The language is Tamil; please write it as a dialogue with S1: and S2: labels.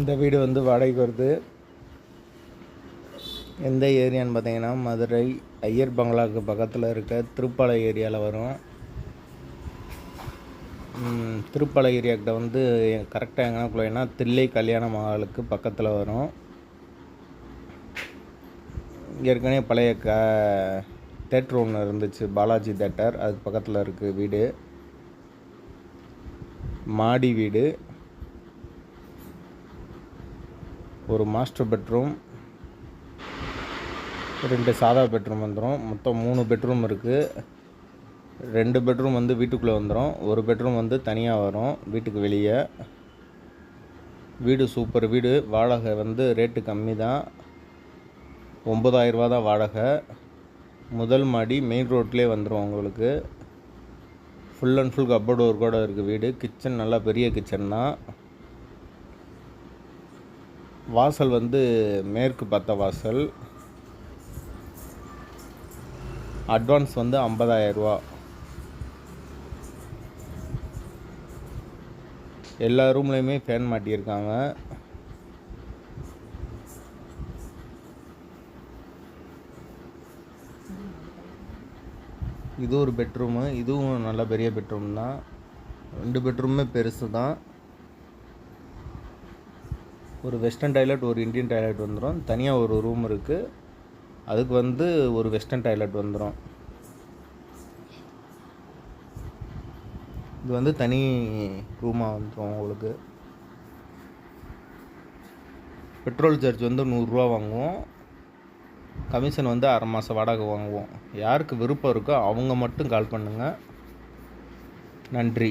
S1: இந்த வீடு வந்து வாடகைக்கு வருது. எந்த ஏரியான்னு பார்த்தீங்கன்னா மதுரை ஐயர் பங்களாவுக்கு பக்கத்தில் இருக்க திருப்பாலை ஏரியாவில் வரும். திருப்பாலை ஏரியாக்கிட்ட வந்து கரெக்டாக எங்கனக்குள்ளேனா தில்லை கல்யாண மகாலுக்கு பக்கத்தில் வரும். ஏற்கனவே பழைய க தேட்ரு ஒன்று இருந்துச்சு பாலாஜி தேட்டர் அதுக்கு பக்கத்தில் இருக்குது வீடு. மாடி வீடு. ஒரு மாஸ்டர் பெட்ரூம் ரெண்டு சாதா பெட்ரூம் வந்துடும் மொத்தம் மூணு பெட்ரூம் இருக்குது ரெண்டு பெட்ரூம் வந்து வீட்டுக்குள்ளே வந்துடும் ஒரு பெட்ரூம் வந்து தனியாக வரும் வீட்டுக்கு வெளியே. வீடு சூப்பர் வீடு. வாடகை வந்து ரேட்டு கம்மி தான் ஒம்பதாயிரரூபா தான் வாடகை. முதல் மாடி மெயின் ரோட்லேயே வந்துடும் உங்களுக்கு. ஃபுல் அண்ட் ஃபுல் கப்போர்டு ஒர்க்கோட இருக்குது வீடு. கிச்சன் நல்லா பெரிய கிச்சன் தான். வாசல் வந்து மேற்கு பத்த வாசல். அட்வான்ஸ் வந்து 50000 ரூபா. எல்லா ரூம்லேயுமே ஃபேன் மாட்டியிருக்காங்க. இது ஒரு பெட்ரூமு. இதுவும் நல்ல பெரிய பெட்ரூம் தான். ரெண்டு பெட்ரூமே பெருசு தான் ஒரு வெஸ்டர்ன் டாய்லெட் ஒரு இந்தியன் டாய்லெட் வந்துடும் தனியாக ஒரு ரூம் இருக்குது அதுக்கு வந்து ஒரு வெஸ்டர்ன் டாய்லெட் வந்துடும் இது வந்து தனி ரூமாக வந்துடும் உங்களுக்கு. பெட்ரோல் சார்ஜ் வந்து நூறுரூவா வாங்குவோம். கமிஷன் வந்து அரை மாதம் வாடகை வாங்குவோம். யாருக்கு விருப்பம் இருக்கோ அவங்க மட்டும் கால் பண்ணுங்கள் நன்றி.